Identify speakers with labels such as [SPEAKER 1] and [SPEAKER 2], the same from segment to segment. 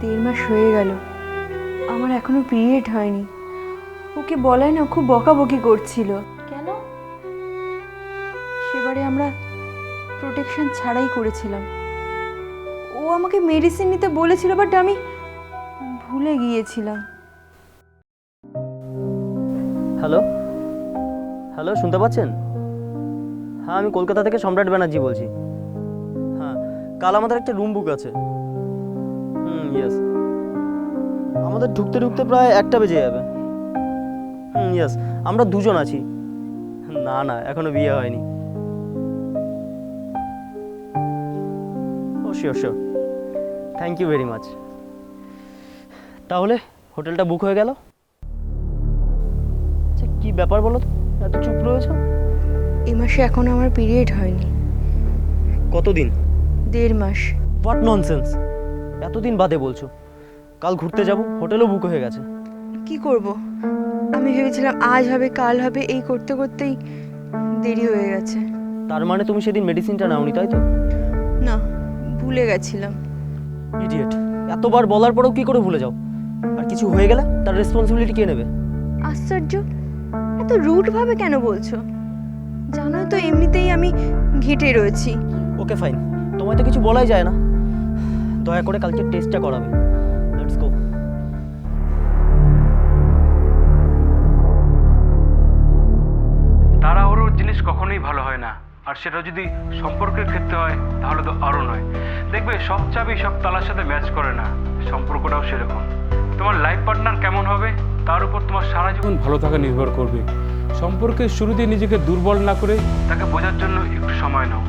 [SPEAKER 1] দেড় মাস হয়ে গেল। আমার এখনও পিরিয়ড হয়নি। ওকে বলায় না খুব বকাবকি করছিল।
[SPEAKER 2] কেন?
[SPEAKER 1] সেবারে আমরা প্রোটেকশন ছাড়াই করেছিলাম। ও আমাকে মেডিসিন নিতে বলেছিল বাট আমি ভুলে গিয়েছিলাম।
[SPEAKER 3] হ্যালো হ্যালো শুনতে পাচ্ছেন? হ্যাঁ আমি কলকাতা থেকে সম্রাট ব্যানার্জি বলছি। হ্যাঁ কাল আমাদের একটা রুম বুক আছে। ইয়েস আমাদের ঢুকতে ঢুকতে প্রায় একটা বেজে যাবে। হুম ইয়েস আমরা দুজন আছি। না না এখনও বিয়ে হয়নি। ও sure sure thank you very much তাহলে হোটেলটা বুক হয়ে গেল? আচ্ছা কি ব্যাপার বলো তো? এত চুপ রয়েছো?
[SPEAKER 1] এ মাসে এখনও আমার পিরিয়ড হয়নি।
[SPEAKER 3] কতদিন?
[SPEAKER 1] দেড় মাস।
[SPEAKER 3] হোয়াট ননসেন্স এতদিন বাদে বলছো। কাল ঘুরতে যাব হোটেলও বুক হয়ে গেছে।
[SPEAKER 1] কি করব? আমি ভেবেছিলাম আজ হবে কাল হবে এই করতে করতেই দেরি হয়ে গেছে।
[SPEAKER 3] তার মানে তুমি সেদিন মেডিসিনটা নাওনি তাই তো?
[SPEAKER 1] না ভুলে গেছিলাম।
[SPEAKER 3] ইডিয়েট এতবার বলার পরেও কি করে ভুলে যাও? আর কিছু হয়ে গেলে তার রেসপন্সিবিলিটি কে নেবে?
[SPEAKER 1] আশ্চর্য এত রুট ভাবে কেন বলছো? জানোই তো এমনিতেই আমি ঘেটে রয়েছি।
[SPEAKER 3] ওকে ফাইন তোমায় তো কিছু বলাই যায় না। দয়া করে কালকে টেস্টটা করাবে। লেটস গো
[SPEAKER 4] তাড়াহুড়োর জিনিস কখনোই ভালো হয় না। আর সেটা যদি সম্পর্কের ক্ষেত্রে হয়, তাহলে তো আরও নয়। দেখবে, সব চাবি, সব তালার সাথে ম্যাচ করে না। সম্পর্কটাও সেরকম। তোমার লাইফ পার্টনার কেমন হবে? তার উপর তোমার সারা জীবন
[SPEAKER 5] ভালো থাকা নির্ভর করবে। সম্পর্কের শুরুতে নিজেকে দুর্বল না করে
[SPEAKER 4] তাকে বোঝার জন্য একটু সময় নাও।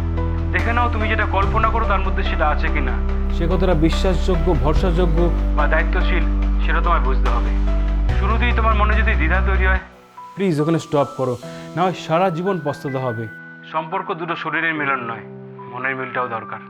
[SPEAKER 4] দেখে নাও তুমি যেটা কল্পনা করো, তার মধ্যে সেটা আছে কিনা।
[SPEAKER 5] সে কতটা বিশ্বাসযোগ্য ভরসাযোগ্য
[SPEAKER 4] বা দায়িত্বশীল সেটা তোমায় বুঝতে হবে। শুরুতেই তোমার মনে যদি দ্বিধা তৈরি হয়
[SPEAKER 5] প্লিজ ওখানে স্টপ করো। না হয় সারা জীবন পস্তাতে হবে।
[SPEAKER 4] সম্পর্ক দুটো শরীরের মিলন নয় মনের মিলটাও দরকার।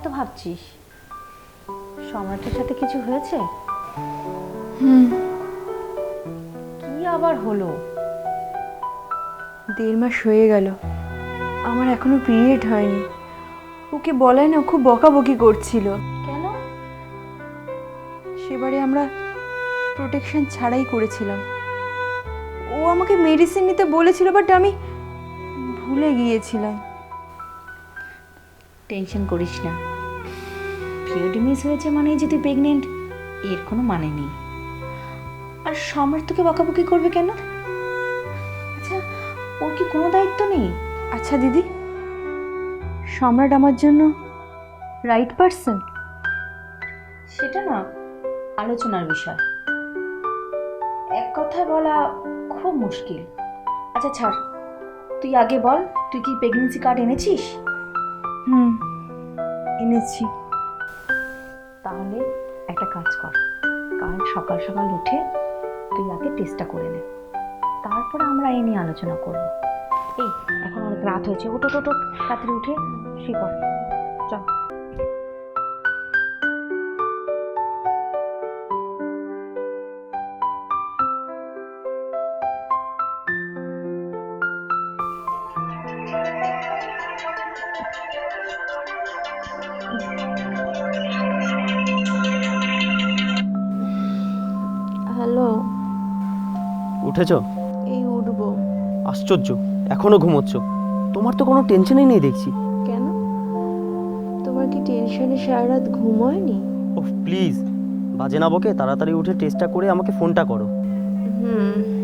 [SPEAKER 2] এত ভাবছিস। সম্রাটের সাথে কিছু হয়েছে?
[SPEAKER 1] হুম।
[SPEAKER 2] কি আবার হলো?
[SPEAKER 1] দেড় মাস হয়ে গেল। আমার এখনও পিরিয়ড হয়নি। ওকে বলায় না খুব বকাবকি করছিল।
[SPEAKER 2] কেন?
[SPEAKER 1] সেবারে আমরা প্রোটেকশন ছাড়াই করেছিলাম। ও আমাকে মেডিসিন নিতে বলেছিল বাট আমি ভুলে গিয়েছিলাম।
[SPEAKER 2] টেনশন করিস না। পিরিয়ড মিস হয়েছে মানেই যে তুই প্রেগনেন্ট এর কোনো মানে নেই। আর সম্রাট তোকে বকাবকি করবে কেন? আচ্ছা ওর কি কোনো দায়িত্ব নেই?
[SPEAKER 1] আচ্ছা দিদি, সম্রাট আমার জন্য রাইট পারসন
[SPEAKER 2] সেটা না, আলোচনার বিষয়। এক কথায় বলা খুব মুশকিল। আচ্ছা ছাড়। তুই আগে বল, তুই কি প্রেগনেন্সি কার্ড এনেছিস?
[SPEAKER 1] হুম, এনেছি।
[SPEAKER 2] তাহলে একটা কাজ কর। কাল সকাল সকাল উঠে তুই আগে টেস্টটা করে নে। তারপর আমরা এই নিয়ে আলোচনা করব। এই, এখন অনেক রাত হয়েছে। ওটো টোটো তাড়াতাড়ি উঠে পড়। চল।
[SPEAKER 1] হ্যালো
[SPEAKER 3] উঠেছো?
[SPEAKER 1] এই উঠবো।
[SPEAKER 3] আশ্চর্য এখনও ঘুমোচ্ছ। তোমার তো কোনো টেনশনই নেই দেখছি।
[SPEAKER 1] কেন? তোমার কি টেনশনে সারা রাত ঘুম হয়নি?
[SPEAKER 3] Oh please. বাজে না বকে তাড়াতাড়ি উঠে টেস্টটা করে আমাকে ফোনটা করো।
[SPEAKER 1] হুম।